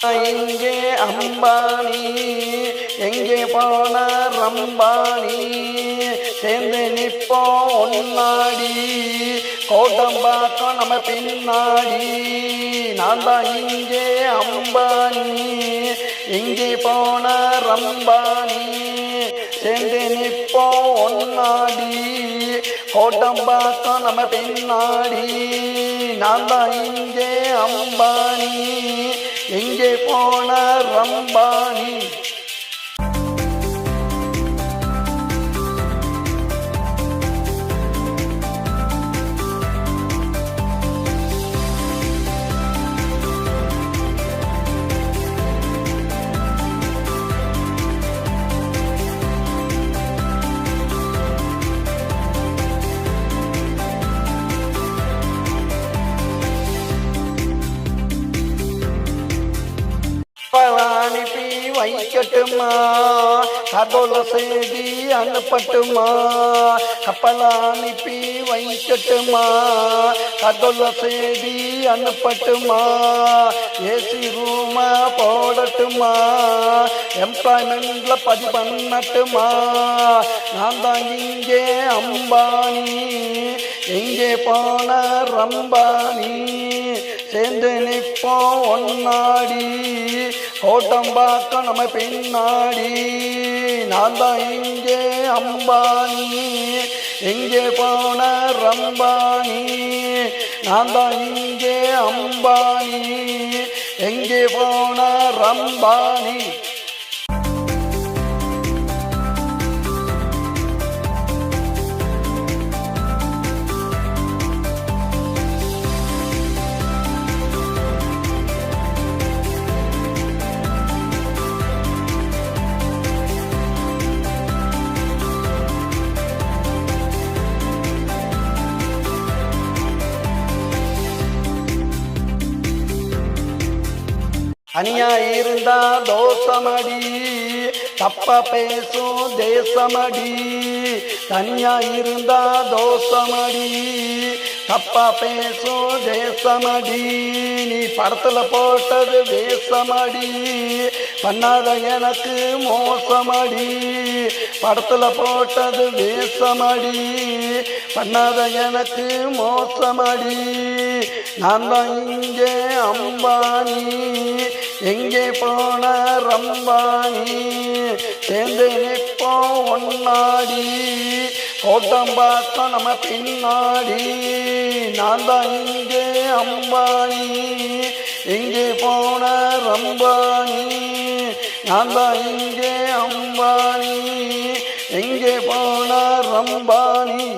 எங்கே அம்பானி எங்கே போன ரம்பானி? சேர்ந்து நிற்போம் ஒன்னாடி கோட்டம் பார்க்கும் நம்ம பின்னாடி. நான் தான் இங்கே அம்பானி இங்கே போன ரம்பானி? சேர்ந்து நிற்போம் ஒன்னாடி கோட்டம் பார்க்கும் நம்ம பின்னாடி. நான் தான் இங்கே அம்பானி எங்கே போன ரம்பானி வைக்கட்டுமா? கடவுள செய்தி அனுப்பட்டுமா? கப்பல் அனுப்பி வைக்கட்டுமா? கடவுள செய்தி அனுப்பட்டுமா? ஏசி ரூமா போடட்டுமா? எம்ப்ளாய்மெண்ட்ல பதிவு பண்ணட்டுமா நான் தான் இங்கே அம்பானி எங்கே போன ரம்பானி சேர்ந்து நிற்போம் ஒன்னாடி. கோட்டம் பார்க்க நம்ம பின்னாடி நான் தான் இங்கே அம்பானி. எங்கே போன ரம்பானி? நான் தான் இங்கே அம்பானி. எங்கே போன ரம்பானி? அனியா இருந்தா தோசமடி தப்ப பேசும் தேசமடி. தனியா இருந்தா தோசமடி தப்பா பேசும் தேசமடி. நீ படத்துல போட்டது வேசமடி பண்ணாத எனக்கு மோசமடி. படத்துல போட்டது வேசமடி பண்ணாத எனக்கு மோசமடி. நான் தான் இங்கே அம்பானி எங்கே போன ரம்பானி சேர்ந்து நிற்போம் ஒன்னாடி கோட்டம் பார்த்தோம் நம்ம பின்னாடி. நான் தான் இங்கே அம்பானி எங்கே போன ரம்பானி நான் தான் இங்கே அம்பானி எங்கே போன ரம்பானி